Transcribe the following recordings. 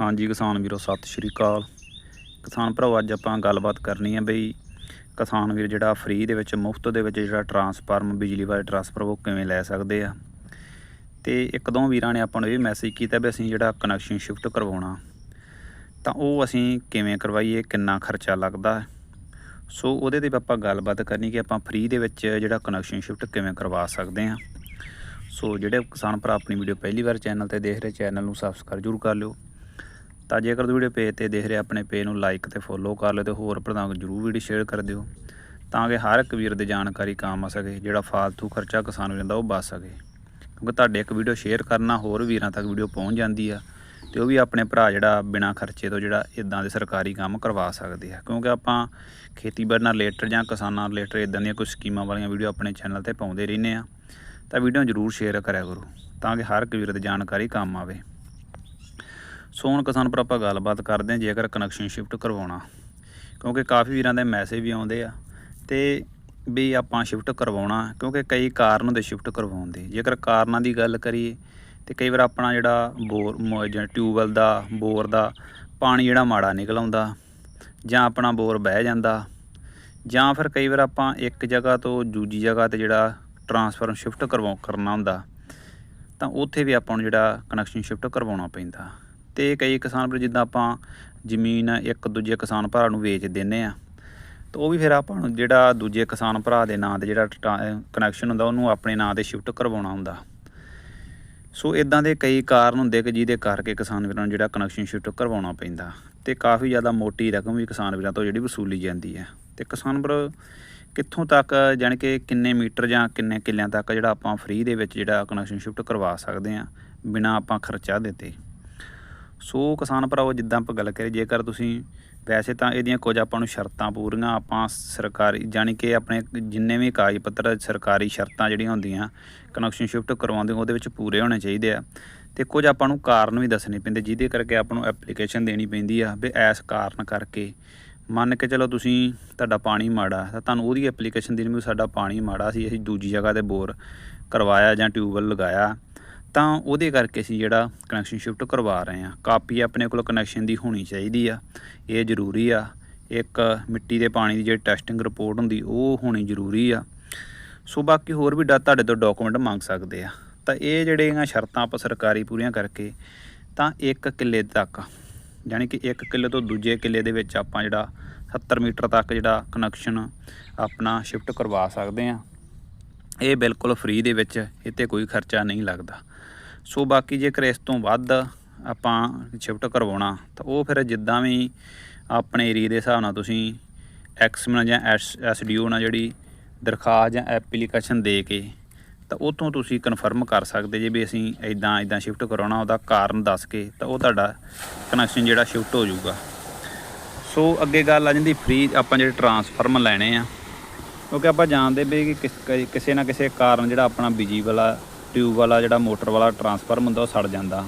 ਹਾਂਜੀ ਕਿਸਾਨ ਵੀਰੋ, ਸਤਿ ਸ਼੍ਰੀ ਅਕਾਲ। ਕਿਸਾਨ ਭਰਾਓ, ਅੱਜ ਆਪਾਂ ਗੱਲਬਾਤ ਕਰਨੀ ਹੈ ਬਈ ਕਿਸਾਨ ਵੀਰ ਜਿਹੜਾ ਫ੍ਰੀ ਦੇ ਵਿੱਚ, ਮੁਫਤ ਦੇ ਵਿੱਚ ਜਿਹੜਾ ਟਰਾਂਸਫਾਰਮ ਬਿਜਲੀ ਵਾਲੇ ਟਰਾਂਸਫਰ ਉਹ ਕਿਵੇਂ ਲੈ ਸਕਦੇ ਆ। ਤੇ ਇੱਕ ਦੋ ਵੀਰਾਂ ਨੇ ਆਪਾਂ ਨੂੰ ਇਹ ਮੈਸੇਜ ਕੀਤਾ ਵੀ ਅਸੀਂ ਜਿਹੜਾ ਕਨੈਕਸ਼ਨ ਸ਼ਿਫਟ ਕਰਵਾਉਣਾ। ਤਾਂ ਉਹ ਅਸੀਂ ਕਿਵੇਂ ਕਰਵਾਈਏ, ਕਿੰਨਾ ਖਰਚਾ ਲੱਗਦਾ ਸੋ ਉਹਦੇ ਤੇ ਵੀ ਆਪਾਂ ਗੱਲਬਾਤ ਕਰਨੀ ਕਿ ਆਪਾਂ ਫ੍ਰੀ ਦੇ ਵਿੱਚ ਜਿਹੜਾ ਕਨੈਕਸ਼ਨ ਸ਼ਿਫਟ ਕਿਵੇਂ ਕਰਵਾ ਸਕਦੇ ਹਾਂ। ਸੋ ਜਿਹੜੇ ਕਿਸਾਨ ਭਰਾ ਆਪਣੀ ਵੀਡੀਓ ਪਹਿਲੀ ਵਾਰ ਚੈਨਲ ਤੇ ਦੇਖ ਰਹੇ ਚੈਨਲ ਨੂੰ ਸਬਸਕ੍ਰਾਈਬ ਜ਼ਰੂਰ ਕਰ ਲਿਓ। ਤਾਂ ਜੇਕਰ ਤੁਸੀਂ ਵੀਡੀਓ ਪੇਜ ਤੇ ਦੇਖ ਰਹੇ ਆਪਣੇ ਪੇਜ ਨੂੰ ਲਾਈਕ ਤੇ ਫੋਲੋ ਕਰ ਲਿਓ ਤੇ ਹੋਰ ਭਰਾਵਾਂ ਨੂੰ ਜਰੂਰ ਵੀਡੀਓ ਸ਼ੇਅਰ ਕਰ ਦਿਓ, ਤਾਂ ਕਿ ਹਰ ਇੱਕ ਵੀਰ ਦੀ ਜਾਣਕਾਰੀ ਕੰਮ ਆ ਸਕੇ, ਜਿਹੜਾ ਫਾਲਤੂ ਖਰਚਾ ਕਿਸਾਨ ਹੋ ਜਾਂਦਾ ਉਹ ਬਚ ਸਕੇ। ਕਿਉਂਕਿ ਤੁਹਾਡੇ ਇੱਕ ਵੀਡੀਓ ਸ਼ੇਅਰ ਕਰਨਾ ਹੋਰ ਵੀਰਾਂ ਤੱਕ ਵੀਡੀਓ ਪਹੁੰਚ ਜਾਂਦੀ ਆ ਤੇ ਉਹ ਵੀ ਆਪਣੇ ਭਰਾ ਜਿਹੜਾ ਬਿਨਾਂ ਖਰਚੇ ਤੋਂ ਜਿਹੜਾ ਇਦਾਂ ਦੇ ਸਰਕਾਰੀ ਕੰਮ ਕਰਵਾ ਸਕਦੇ ਆ। ਕਿਉਂਕਿ ਆਪਾਂ ਖੇਤੀਬਾੜੀ ਨਾਲ ਰਿਲੇਟਡ ਜਾਂ ਕਿਸਾਨਾਂ ਨਾਲ ਰਿਲੇਟਡ ਇਦਾਂ ਦੀਆਂ ਕੁਝ ਸਕੀਮਾਂ ਵਾਲੀਆਂ ਵੀਡੀਓ ਆਪਣੇ ਚੈਨਲ ਤੇ ਪਾਉਂਦੇ ਰਹਿੰਦੇ ਆ, ਤਾਂ ਵੀਡੀਓ ਜਰੂਰ ਸ਼ੇਅਰ ਕਰਿਆ ਕਰੋ, ਤਾਂ ਕਿ ਹਰ ਇੱਕ ਵੀਰ ਦੀ ਜਾਣਕਾਰੀ ਕੰਮ ਆਵੇ। ਸੋਨ ਕਿਸਾਨ ਪਰ ਆਪਾਂ ਗੱਲਬਾਤ ਕਰਦੇ ਹਾਂ ਜੇਕਰ ਕਨੈਕਸ਼ਨ ਸ਼ਿਫਟ ਕਰਵਾਉਣਾ। ਕਿਉਂਕਿ ਕਾਫੀ ਵੀਰਾਂ ਦੇ ਮੈਸੇਜ ਵੀ ਆਉਂਦੇ ਆ ਤੇ ਵੀ ਆਪਾਂ ਸ਼ਿਫਟ ਕਰਵਾਉਣਾ, ਕਿਉਂਕਿ ਕਈ ਕਾਰਨ ਦੇ ਸ਼ਿਫਟ ਕਰਵਾਉਣ ਦੇ ਜੇਕਰ ਕਾਰਨਾਂ ਦੀ ਗੱਲ ਕਰੀਏ, ਤੇ ਕਈ ਵਾਰ ਆਪਣਾ ਜਿਹੜਾ ਬੋਰ, ਮ- ਜਾਂ ਟਿਊਬਵੈਲ ਦਾ, ਬੋਰ ਦਾ ਪਾਣੀ ਜਿਹੜਾ ਮਾੜਾ ਨਿਕਲ ਆਉਂਦਾ, ਜਾਂ ਆਪਣਾ ਬੋਰ ਬਹਿ ਜਾਂਦਾ, ਜਾਂ ਫਿਰ ਕਈ ਵਾਰ ਆਪਾਂ ਇੱਕ ਜਗ੍ਹਾ ਤੋਂ ਦੂਜੀ ਜਗ੍ਹਾ ਤੇ ਜਿਹੜਾ ਟਰਾਂਸਫਰ ਸ਼ਿਫਟ ਕਰਵਾ, ਕਰਨਾ ਹੁੰਦਾ, ਤਾਂ ਉੱਥੇ ਵੀ ਆਪਾਂ ਨੂੰ ਜਿਹੜਾ ਕਨੈਕਸ਼ਨ ਸ਼ਿਫਟ ਕਰਵਾਉਣਾ ਪੈਂਦਾ। ਤੇ ਕਈ ਕਿਸਾਨ ਵੀਰ ਜਿੱਦਾਂ ਆਪਾਂ ਜ਼ਮੀਨ ਇੱਕ ਦੂਜੇ ਕਿਸਾਨ ਭਰਾ ਨੂੰ ਵੇਚ ਦਿੰਨੇ ਆ। ਤਾਂ ਉਹ ਵੀ ਫਿਰ ਆਪਾਂ ਨੂੰ ਜਿਹੜਾ ਦੂਜੇ ਕਿਸਾਨ ਭਰਾ ਦੇ ਨਾਂ ਤੇ ਜਿਹੜਾ ਕਨੈਕਸ਼ਨ ਹੁੰਦਾ, ਉਹਨੂੰ ਆਪਣੇ ਨਾਂ ਤੇ ਸ਼ਿਫਟ ਕਰਵਾਉਣਾ ਹੁੰਦਾ। ਸੋ ਇਦਾਂ ਦੇ ਕਈ ਕਾਰਨ ਹੁੰਦੇ ਕਿ ਜਿਹਦੇ ਕਰਕੇ ਕਿਸਾਨ ਵੀਰਾਂ ਨੂੰ ਜਿਹੜਾ ਕਨੈਕਸ਼ਨ ਸ਼ਿਫਟ ਕਰਵਾਉਣਾ ਪੈਂਦਾ। ਤੇ ਕਾਫੀ ਜ਼ਿਆਦਾ ਮੋਟੀ ਰਕਮ ਵੀ ਕਿਸਾਨ ਵੀਰਾਂ ਤੋਂ ਜਿਹੜੀ ਵਸੂਲੀ ਜਾਂਦੀ ਹੈ। ਤੇ ਕਿਸਾਨ ਵੀਰ, ਕਿੱਥੋਂ ਤੱਕ ਜਾਣੀ ਕਿ ਕਿੰਨੇ ਮੀਟਰ ਜਾਂ ਕਿੰਨੇ ਕਿੱਲਿਆਂ ਤੱਕ ਜਿਹੜਾ ਆਪਾਂ ਫ੍ਰੀ ਦੇ ਵਿੱਚ ਜਿਹੜਾ ਕਨੈਕਸ਼ਨ ਸ਼ਿਫਟ ਕਰਵਾ ਸਕਦੇ ਆ ਬਿਨਾ ਆਪਾਂ ਖਰਚਾ ਦਿੱਤੇ। ਸੋ ਕਿਸਾਨ ਭਰਾਵੋ, ਜਿੱਦਾਂ ਆਪਾਂ ਗੱਲ ਕਰੀਏ ਜੇਕਰ ਤੁਸੀਂ ਵੈਸੇ ਤਾਂ ਇਹਦੀਆਂ ਕੁਝ ਆਪਾਂ ਨੂੰ ਸ਼ਰਤਾਂ ਪੂਰੀਆਂ, ਆਪਾਂ ਸਰਕਾਰੀ, ਜਾਣੀ ਕਿ ਆਪਣੇ ਜਿੰਨੇ ਵੀ ਕਾਗਜ਼ ਪੱਤਰ ਸਰਕਾਰੀ ਸ਼ਰਤਾਂ ਜਿਹੜੀਆਂ ਹੁੰਦੀਆਂ ਕਨੈਕਸ਼ਨ ਸ਼ਿਫਟ ਕਰਵਾਉਂਦੇ ਉਹਦੇ ਵਿੱਚ ਪੂਰੇ ਹੋਣੇ ਚਾਹੀਦੇ ਆ। ਤੇ ਕੁਝ ਆਪਾਂ ਨੂੰ ਕਾਰਨ ਵੀ ਦੱਸਣੇ ਪੈਂਦੇ, ਜਿਹਦੇ ਕਰਕੇ ਆਪਾਂ ਨੂੰ ਐਪਲੀਕੇਸ਼ਨ ਦੇਣੀ ਪੈਂਦੀ ਆ, ਵੀ ਐਸ ਕਾਰਨ ਕਰਕੇ। ਮੰਨ ਕੇ ਚਲੋ ਤੁਸੀਂ ਤੁਹਾਡਾ ਪਾਣੀ ਮਾੜਾ, ਤਾਂ ਤੁਹਾਨੂੰ ਉਹਦੀ ਐਪਲੀਕੇਸ਼ਨ ਦੇਣੀ ਵੀ ਸਾਡਾ ਪਾਣੀ ਮਾੜਾ ਸੀ, ਅਸੀਂ ਦੂਜੀ ਜਗ੍ਹਾ ਤੇ ਬੋਰ ਕਰਵਾਇਆ ਜਾਂ ਟਿਊਬਵੈਲ ਲਗਾਇਆ। ਤਾਂ ਉਹਦੇ ਕਰਕੇ ਅਸੀਂ ਜਿਹੜਾ ਕਨੈਕਸ਼ਨ ਸ਼ਿਫਟ ਕਰਵਾ ਰਹੇ ਹਾਂ। ਕਾਪੀ ਆਪਣੇ ਕੋਲ ਕਨੈਕਸ਼ਨ ਦੀ ਹੋਣੀ ਚਾਹੀਦੀ ਆ। ਇਹ ਜ਼ਰੂਰੀ ਆ। ਇੱਕ ਮਿੱਟੀ ਦੇ ਪਾਣੀ ਦੀ ਜਿਹੜੀ ਟੈਸਟਿੰਗ ਰਿਪੋਰਟ ਹੁੰਦੀ, ਉਹ ਹੋਣੀ ਜ਼ਰੂਰੀ ਆ। ਸੋ ਬਾਕੀ ਹੋਰ ਵੀ ਡਾ- ਤੁਹਾਡੇ ਤੋਂ ਡਾਕੂਮੈਂਟ ਮੰਗ ਸਕਦੇ ਆ। ਤਾਂ ਇਹ ਜਿਹੜੀਆਂ ਸ਼ਰਤਾਂ ਆਪਾਂ ਸਰਕਾਰੀ ਪੂਰੀਆਂ ਕਰਕੇ, ਤਾਂ ਇੱਕ ਕਿੱਲੇ ਤੱਕ, ਯਾਨੀ ਕਿ ਇੱਕ ਕਿੱਲੇ ਤੋਂ ਦੂਜੇ ਕਿੱਲੇ ਦੇ ਵਿੱਚ ਆਪਾਂ ਜਿਹੜਾ 70 ਮੀਟਰ ਤੱਕ ਜਿਹੜਾ ਕਨੈਕਸ਼ਨ ਆਪਣਾ ਸ਼ਿਫਟ ਕਰਵਾ ਸਕਦੇ ਆ। ਇਹ ਬਿਲਕੁਲ ਫ੍ਰੀ ਦੇ ਵਿੱਚ ਇਹ 'ਤੇ ਕੋਈ ਖਰਚਾ ਨਹੀਂ ਲੱਗਦਾ। ਸੋ ਬਾਕੀ ਜੇਕਰ ਇਸ ਤੋਂ ਵੱਧ ਆਪਾਂ ਸ਼ਿਫਟ ਕਰਵਾਉਣਾ, ਤਾਂ ਉਹ ਫਿਰ ਜਿੱਦਾਂ ਵੀ ਆਪਣੇ ਏਰੀਆ ਦੇ ਹਿਸਾਬ ਨਾਲ ਤੁਸੀਂ ਐਕਸਮਨ ਜਾਂ ਐਸਡੀਓ ਨਾਲ ਜਿਹੜੀ ਦਰਖਾਸਤ ਜਾਂ ਐਪਲੀਕੇਸ਼ਨ ਦੇ ਕੇ, ਤਾਂ ਉਤੋਂ ਤੁਸੀਂ ਕਨਫਰਮ ਕਰ ਸਕਦੇ ਜੇ ਵੀ ਅਸੀਂ ਇਦਾਂ ਇਦਾਂ ਸ਼ਿਫਟ ਕਰਾਉਣਾ, ਉਹਦਾ ਕਾਰਨ ਦੱਸ ਕੇ, ਤਾਂ ਉਹ ਤੁਹਾਡਾ ਕਨੈਕਸ਼ਨ ਜਿਹੜਾ ਸ਼ਿਫਟ ਹੋ ਜਾਊਗਾ। ਸੋ ਅੱਗੇ ਗੱਲ ਆ ਜਾਂਦੀ ਫ੍ਰੀ ਆਪਾਂ ਜਿਹੜੇ ਟਰਾਂਸਫਾਰਮਰ ਲੈਣੇ ਆ, ਕਿਉਂਕਿ ਆਪਾਂ ਜਾਣਦੇ ਵੀ ਕਿ ਕਿਸ- ਕਈ- ਕਿਸੇ ਨਾ ਕਿਸੇ ਕਾਰਨ ਜਿਹੜਾ ਆਪਣਾ ਬਿਜਲੀ ਵਾਲਾ ਟਿਊਬ ਵਾਲਾ ਜਿਹੜਾ ਮੋਟਰ ਵਾਲਾ ਟਰਾਂਸਫਾਰਮ ਹੁੰਦਾ ਉਹ ਸੜ ਜਾਂਦਾ।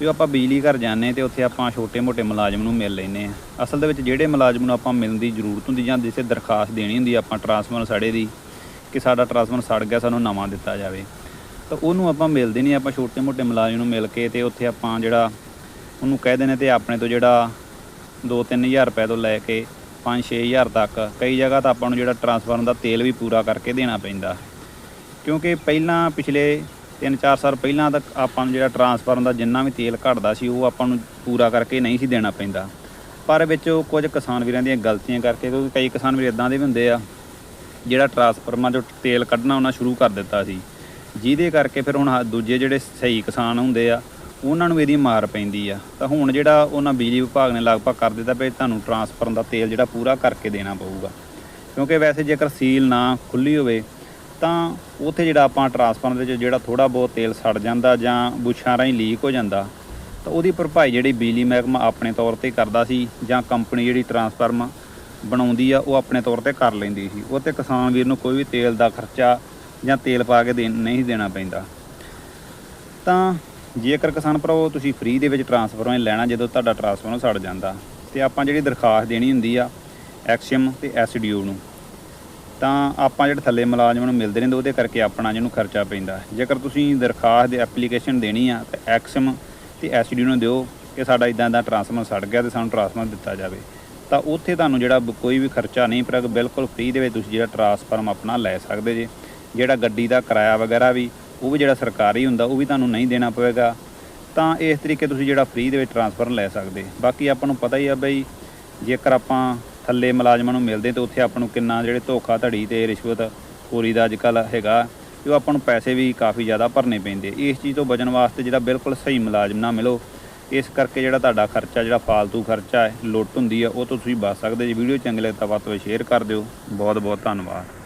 ਵੀ ਆਪਾਂ ਬਿਜਲੀ ਘਰ ਜਾਂਦੇ ਤੇ ਉੱਥੇ ਆਪਾਂ ਛੋਟੇ-ਮੋਟੇ ਮੁਲਾਜ਼ਮ ਨੂੰ ਮਿਲ ਲੈਨੇ ਆ ਅਸਲ ਦੇ ਵਿੱਚ ਜਿਹੜੇ ਮੁਲਾਜ਼ਮ ਨੂੰ ਆਪਾਂ ਮਿਲਣ ਦੀ ਜ਼ਰੂਰਤ ਹੁੰਦੀ ਜਾਂ ਜਿਸੇ ਦਰਖਾਸਤ ਦੇਣੀ ਹੁੰਦੀ ਆਪਾਂ ਟਰਾਂਸਫਾਰਮਰ ਸੜੇ ਦੀ ਕਿ ਸਾਡਾ ਟਰਾਂਸਫਾਰਮ ਸੜ ਗਿਆ, ਸਾਨੂੰ ਨਵਾਂ ਦਿੱਤਾ ਜਾਵੇ। ਤਾਂ ਉਹਨੂੰ ਆਪਾਂ ਮਿਲਦੇ ਨਹੀਂ, ਆਪਾਂ ਛੋਟੇ-ਮੋਟੇ ਮੁਲਾਜ਼ਮ ਨੂੰ ਮਿਲ ਕੇ ਤੇ ਉੱਥੇ ਆਪਾਂ ਜਿਹੜਾ ਉਹਨੂੰ ਕਹਿ ਦਿੰਦੇ ਤੇ ਆਪਣੇ ਤੋਂ ਜਿਹੜਾ 2-3000 ਰੁਪਏ ਤੋਂ ਲੈ ਕੇ 5-6000 ਤੱਕ, ਕਈ ਜਗ੍ਹਾ ਤਾਂ ਆਪਾਂ ਨੂੰ ਜਿਹੜਾ ਟਰਾਂਸਫਾਰਮ ਦਾ ਤੇਲ ਵੀ ਪੂਰਾ ਕਰਕੇ ਦੇਣਾ ਪੈਂਦਾ। ਕਿਉਂਕਿ ਪਹਿਲਾਂ ਪਿਛਲੇ 3-4 ਸਾਲ ਪਹਿਲਾਂ ਤੱਕ ਆਪਾਂ ਨੂੰ ਜਿਹੜਾ ਟਰਾਂਸਫਾਰਮ ਦਾ ਜਿੰਨਾ ਵੀ ਤੇਲ ਘਟਦਾ ਸੀ, ਉਹ ਆਪਾਂ ਨੂੰ ਪੂਰਾ ਕਰਕੇ ਨਹੀਂ ਸੀ ਦੇਣਾ ਪੈਂਦਾ। ਪਰ ਵਿੱਚ ਕੁਝ ਕਿਸਾਨ ਵੀਰਾਂ ਦੀਆਂ ਗਲਤੀਆਂ ਕਰਕੇ, ਕਿਉਂਕਿ ਕਈ ਕਿਸਾਨ ਵੀਰ ਇਦਾਂ ਦੇ ਵੀ ਹੁੰਦੇ ਆ, ਜਿਹੜਾ ਟਰਾਂਸਫਾਰਮਾਂ ਚੋਂ ਤੇਲ ਕੱਢਣਾ ਉਹਨਾਂ ਸ਼ੁਰੂ ਕਰ ਦਿੱਤਾ ਸੀ। ਜਿਹਦੇ ਕਰਕੇ ਫਿਰ ਹੁਣ ਆਹ ਦੂਜੇ ਜਿਹੜੇ ਸਹੀ ਕਿਸਾਨ ਹੁੰਦੇ ਆ, ਉਹਨਾਂ ਨੂੰ ਇਹਦੀ ਮਾਰ ਪੈਂਦੀ ਆ। ਤਾਂ ਹੁਣ ਜਿਹੜਾ ਉਹਨਾਂ ਬਿਜਲੀ ਵਿਭਾਗ ਨੇ ਲਗਭਗ ਕਰ ਦਿੱਤਾ ਵੀ ਤੁਹਾਨੂੰ ਟਰਾਂਸਫਾਰਮ ਦਾ ਤੇਲ ਜਿਹੜਾ ਪੂਰਾ ਕਰਕੇ ਦੇਣਾ ਪਊਗਾ। ਕਿਉਂਕਿ ਵੈਸੇ ਜੇਕਰ ਸੀਲ ਨਾ ਖੁੱਲੀ ਹੋਵੇ ਤਾਂ ਉੱਥੇ ਜਿਹੜਾ ਆਪਾਂ ਟਰਾਂਸਫਾਰਮਰ ਦੇ ਵਿੱਚ ਜਿਹੜਾ ਥੋੜਾ ਬਹੁਤ ਤੇਲ ਸੜ ਜਾਂਦਾ ਜਾਂ ਬੁੱਛਾਂ ਰਾਹੀਂ ਲੀਕ ਹੋ ਜਾਂਦਾ, ਤਾਂ ਉਹਦੀ ਭਰਪਾਈ ਜਿਹੜੀ ਬਿਜਲੀ ਮਹਿਕਮਾ ਆਪਣੇ ਤੌਰ ਤੇ ਕਰਦਾ ਸੀ ਜਾਂ ਕੰਪਨੀ ਜਿਹੜੀ ਟਰਾਂਸਫਾਰਮ ਬਣਾਉਂਦੀ ਆ, ਉਹ ਆਪਣੇ ਤੌਰ ਤੇ ਕਰ ਲੈਂਦੀ ਸੀ। ਉਹ ਤੇ ਕਿਸਾਨ ਵੀਰ ਨੂੰ ਕੋਈ ਵੀ ਤੇਲ ਦਾ ਖਰਚਾ ਜਾਂ ਤੇਲ ਪਾ ਕੇ ਦੇ ਨਹੀਂ ਦੇਣਾ ਪੈਂਦਾ। ਤਾਂ ਜੇਕਰ ਕਿਸਾਨ ਭਰਾਵੋ, ਤੁਸੀਂ ਫ੍ਰੀ ਦੇ ਵਿੱਚ ਟਰਾਂਸਫਾਰਮਰ ਲੈਣਾ ਜਦੋਂ ਤੁਹਾਡਾ ਟਰਾਂਸਫਾਰਮਰ ਸੜ ਜਾਂਦਾ, ਤੇ ਆਪਾਂ ਜਿਹੜੀ ਦਰਖਾਸਤ ਦੇਣੀ ਹੁੰਦੀ ਆ ਐਕਸਐਮ ਤੇ ਐਸਡੀਓ ਨੂੰ। ਤਾਂ ਆਪਾਂ ਜਿਹੜੇ ਥੱਲੇ ਮੁਲਾਜ਼ਮ ਨੂੰ ਮਿਲਦੇ ਨੇ ਉਹਦੇ ਕਰਕੇ ਆਪਣਾ ਜਿਹਨੂੰ ਖਰਚਾ ਪੈਂਦਾ। ਜੇਕਰ ਤੁਸੀਂ ਦਰਖਾਸਤ ਦੇ ਐਪਲੀਕੇਸ਼ਨ ਦੇਣੀ ਆ, ਤਾਂ ਐਕਸਐਮ ਤੇ ਐਸਡੀਓ ਨੂੰ ਦਿਓ ਕਿ ਸਾਡਾ ਇਦਾਂ ਦਾ ਟਰਾਂਸਫਾਰਮਰ ਸੜ ਗਿਆ ਤੇ ਸਾਨੂੰ ਟਰਾਂਸਫਾਰਮਰ ਦਿੱਤਾ ਜਾਵੇ। ਤਾਂ ਉੱਥੇ ਤੁਹਾਨੂੰ ਜਿਹੜਾ ਬ- ਕੋਈ ਵੀ ਖਰਚਾ ਨਹੀਂ ਪਰ ਬਿਲਕੁਲ ਫ੍ਰੀ ਦੇ ਵਿੱਚ ਤੁਸੀਂ ਜਿਹੜਾ ਟਰਾਂਸਫਾਰਮ ਆਪਣਾ ਲੈ ਸਕਦੇ ਜੇ। ਜਿਹੜਾ ਗੱਡੀ ਦਾ ਕਿਰਾਇਆ ਵਗੈਰਾ ਵੀ, ਉਹ ਵੀ ਜਿਹੜਾ ਸਰਕਾਰੀ ਹੁੰਦਾ, ਉਹ ਵੀ ਤੁਹਾਨੂੰ ਨਹੀਂ ਦੇਣਾ ਪਵੇਗਾ। ਤਾਂ ਇਸ ਤਰੀਕੇ ਤੁਸੀਂ ਜਿਹੜਾ ਫ੍ਰੀ ਦੇ ਵਿੱਚ ਟਰਾਂਸਫਾਰਮ ਲੈ ਸਕਦੇ। ਬਾਕੀ ਆਪਾਂ ਨੂੰ ਪਤਾ ਹੀ ਆ ਬਈ, ਜੇਕਰ ਆਪਾਂ ਥੱਲੇ ਮੁਲਾਜ਼ਮਾਂ ਨੂੰ ਮਿਲਦੇ ਤਾਂ ਉੱਥੇ ਆਪਾਂ ਨੂੰ ਕਿੰਨਾ ਜਿਹੜੇ ਧੋਖਾ ਧੜੀ ਤੇ ਰਿਸ਼ਵਤ ਖੋਰੀ ਦਾ ਅੱਜਕੱਲ ਹੈਗਾ ਕਿ ਉਹ ਆਪਾਂ ਨੂੰ ਪੈਸੇ ਵੀ ਕਾਫੀ ਜ਼ਿਆਦਾ ਭਰਨੇ ਪੈਂਦੇ। ਇਸ ਚੀਜ਼ ਤੋਂ ਬਚਣ ਵਾਸਤੇ ਜਿਹੜਾ ਬਿਲਕੁਲ ਸਹੀ ਮੁਲਾਜ਼ਮ ਨਾ ਮਿਲੋ, ਇਸ ਕਰਕੇ ਜਿਹੜਾ ਤੁਹਾਡਾ ਖਰਚਾ, ਜਿਹੜਾ ਫਾਲਤੂ ਖਰਚਾ ਹੈ, ਲੁੱਟ ਹੁੰਦੀ ਆ, ਉਹ ਤੋਂ ਤੁਸੀਂ ਬਚ ਸਕਦੇ ਜੀ। ਵੀਡੀਓ ਚੰਗੀ ਲੱਗੇ ਤਾਂ ਵੱਧ ਤੋਂ ਵੱਧ ਸ਼ੇਅਰ ਕਰ ਦਿਓ। ਬਹੁਤ ਬਹੁਤ ਧੰਨਵਾਦ।